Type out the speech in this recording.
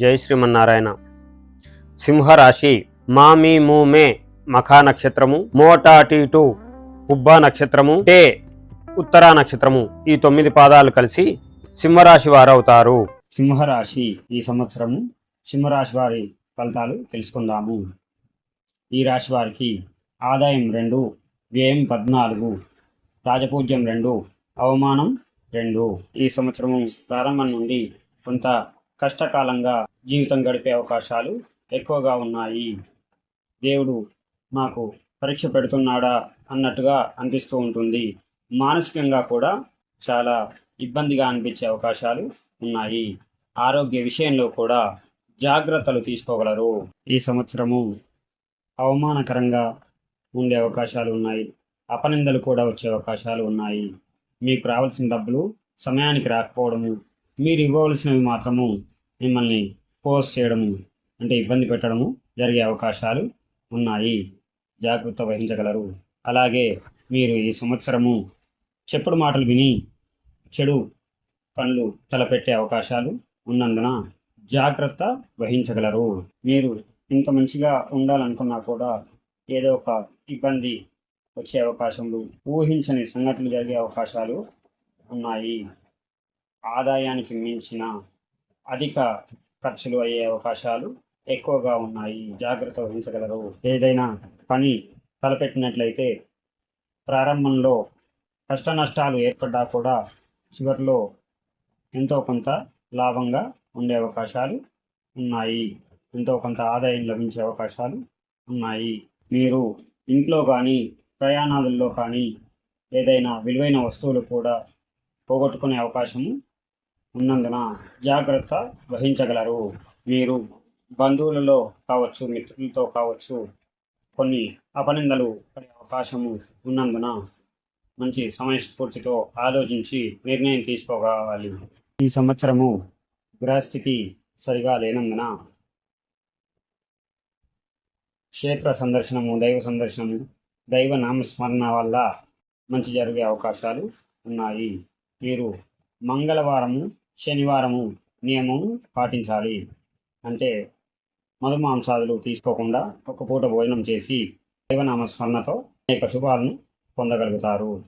జై శ్రీమన్నారాయణ. సింహరాశి మా మీ మూ మే మఖా నక్షత్రము మోటా టీటు ఉబ్బా నక్షత్రము టే ఉత్తరా నక్షత్రము ఈ తొమ్మిది పాదాలు కలిసి సింహరాశి వారవుతారు. సింహరాశి ఈ సంవత్సరము సింహరాశి వారి ఫలితాలు తెలుసుకుందాము. ఈ రాశి వారికి ఆదాయం రెండు వ్యయం పద్నాలుగు రాజపూజ్యం రెండు అవమానం రెండు. ఈ సంవత్సరము ప్రారంభం నుండి కొంత కష్టకాలంగా జీవితం గడిపే అవకాశాలు ఎక్కువగా ఉన్నాయి. దేవుడు మాకు పరీక్ష పెడుతున్నాడా అన్నట్టుగా అనిపిస్తూ ఉంటుంది. మానసికంగా కూడా చాలా ఇబ్బందిగా అనిపించే అవకాశాలు ఉన్నాయి. ఆరోగ్య విషయంలో కూడా జాగ్రత్తలు తీసుకోగలరు. ఈ సంవత్సరము అవమానకరంగా ఉండే అవకాశాలు ఉన్నాయి. అపనిందలు కూడా వచ్చే అవకాశాలు ఉన్నాయి. మీకు రావాల్సిన డబ్బులు సమయానికి రాకపోవడము మీరు ఇవ్వవలసినవి మాత్రము మిమ్మల్ని పోస్ట్ చేయడము అంటే ఇబ్బంది పెట్టడము జరిగే అవకాశాలు ఉన్నాయి. జాగ్రత్త వహించగలరు. అలాగే మీరు ఈ సంవత్సరము చెప్పుడు మాటలు విని చెడు పనులు తలపెట్టే అవకాశాలు ఉన్నందున జాగ్రత్త వహించగలరు. మీరు ఇంత మంచిగా ఉండాలనుకున్నా కూడా ఏదో ఒక ఇబ్బంది వచ్చే అవకాశములు ఊహించని సంఘటనలు జరిగే అవకాశాలు ఉన్నాయి. ఆదాయానికి మించిన అధిక ఖర్చులు అయ్యే అవకాశాలు ఎక్కువగా ఉన్నాయి. జాగ్రత్త వహించగలరు. ఏదైనా పని తలపెట్టినట్లయితే ప్రారంభంలో కష్ట నష్టాలు ఏర్పడ్డా కూడా చివరిలో ఎంతో కొంత లాభంగా ఉండే అవకాశాలు ఉన్నాయి. ఎంతో కొంత ఆదాయం లభించే అవకాశాలు ఉన్నాయి. మీరు ఇంట్లో కానీ ప్రయాణాలలో కానీ ఏదైనా విలువైన వస్తువులు కూడా పోగొట్టుకునే అవకాశము ఉన్నందున జాగ్రత్త వహించగలరు. మీరు బంధువులలో కావచ్చు మిత్రులతో కావచ్చు కొన్ని అపనిందలు పడే అవకాశము ఉన్నందున మంచి సమయస్ఫూర్తితో ఆలోచించి నిర్ణయం తీసుకోవాలి. ఈ సంవత్సరము గ్రహస్థితి సరిగా లేనందున క్షేత్ర సందర్శనము దైవ సందర్శనము దైవ నామస్మరణ వల్ల మంచి జరిగే అవకాశాలు ఉన్నాయి. మీరు మంగళవారము శనివారము నియమము పాటించాలి. అంటే మధుమాంసాదులు తీసుకోకుండా ఒక పూట భోజనం చేసి దేవనామస్మరణతో అనేక శుభాలను పొందగలుగుతారు.